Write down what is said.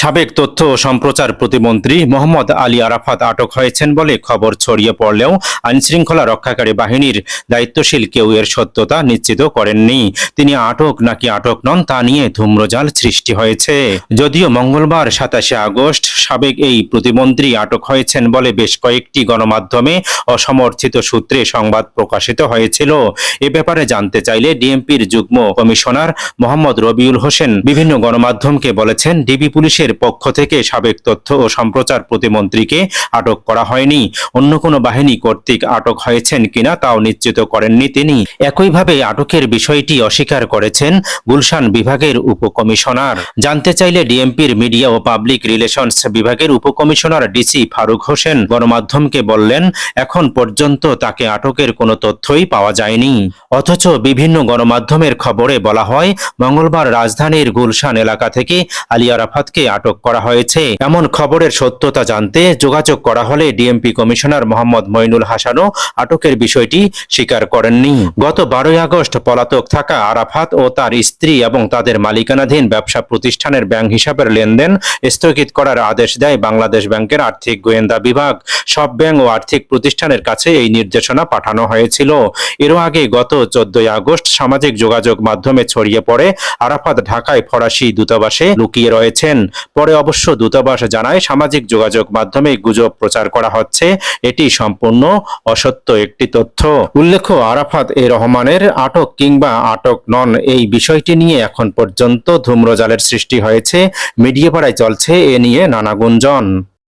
সাবেক তথ্য ও সম্প্রচার প্রতিমন্ত্রী মোহাম্মদ আলী আরাফাত আটক হয়েছেন বলে খবর ছড়িয়ে পড়লেও আইনশৃঙ্খলা রক্ষাকারী বাহিনীর দায়িত্বশীল কেউ এর সত্যতা নিশ্চিত করেননি। তিনি আটক নাকি আটক নন তা নিয়ে ধূম্রজাল সৃষ্টি হয়েছে। যদিও মঙ্গলবার সাতাশে আগস্ট সাবেক এই প্রতিমন্ত্রী আটক হয়েছেন বলে বেশ কয়েকটি গণমাধ্যমে অসমর্থিত সূত্রে সংবাদ প্রকাশিত হয়েছিল। এ ব্যাপারে জানতে চাইলে ডিএমপির যুগ্ম কমিশনার মোহাম্মদ রবিউল হোসেন বিভিন্ন গণমাধ্যমকে বলেছেন, ডিবি পুলিশের পক্ষ থেকে সাবেক তথ্য ও সম্প্রচার প্রতিমন্ত্রীকে আটক করা হয়নি। অন্য কোনো বাহিনী কর্তৃক আটক হয়েছেন কিনা তাও নিশ্চিত করেননি তিনি। একইভাবে আটকের বিষয়টি অস্বীকার করেছেন গুলশান বিভাগের উপকমিশনার। জানতে চাইলে ডিএমপির মিডিয়া ও পাবলিক রিলেশনস বিভাগের উপকমিশনার ডিসি ফারুক হোসেন গণমাধ্যমকে বললেন, এখন পর্যন্ত তাকে আটকের কোনো তথ্যই পাওয়া যায়নি। অথচ বিভিন্ন গণমাধ্যমের খবরে বলা হয়, মঙ্গলবার রাজধানীর গুলশান এলাকা থেকে আলিয়া আরাফাতকে আটক করা হয়েছে। এমন খবরের সত্যতা জানতে যোগাযোগ করা হলে ডিএমপি কমিশনার মোহাম্মদ মইনুল হাসানও আটকের বিষয়টি স্বীকার করেননি। গত বারোই আগস্ট পলাতক থাকা আরাফাত ও তার স্ত্রী এবং তাদের মালিকানাধীন ব্যবসা প্রতিষ্ঠানের ব্যাংক হিসাবের লেনদেন স্থগিত করার আদেশ দেয় বাংলাদেশ ব্যাংকের আর্থিক গোয়েন্দা বিভাগ। সব ব্যাংক ও আর্থিক প্রতিষ্ঠানের কাছে এই নির্দেশনা পাঠানো হয়েছিল। এরও আগে গত চোদ্দই আগস্ট সামাজিক যোগাযোগ মাধ্যমে ছড়িয়ে পড়ে আরাফাত ঢাকায় ফরাসি দূতাবাসে লুকিয়ে রয়েছেন। পরে অবশ্য দূতাবাস জানায়, সামাজিক যোগাযোগ মাধ্যমে গুজব প্রচার করা হচ্ছে। এটি সম্পূর্ণ অসত্য একটি তথ্য। উল্লেখ্য, আরাফাত এ রহমানের আটক কিংবা আটক নন এই বিষয়টি নিয়ে এখন পর্যন্ত ধূম্রজালের সৃষ্টি হয়েছে। মিডিয়া পাড়ায় চলছে এ নিয়ে নানা গুঞ্জন।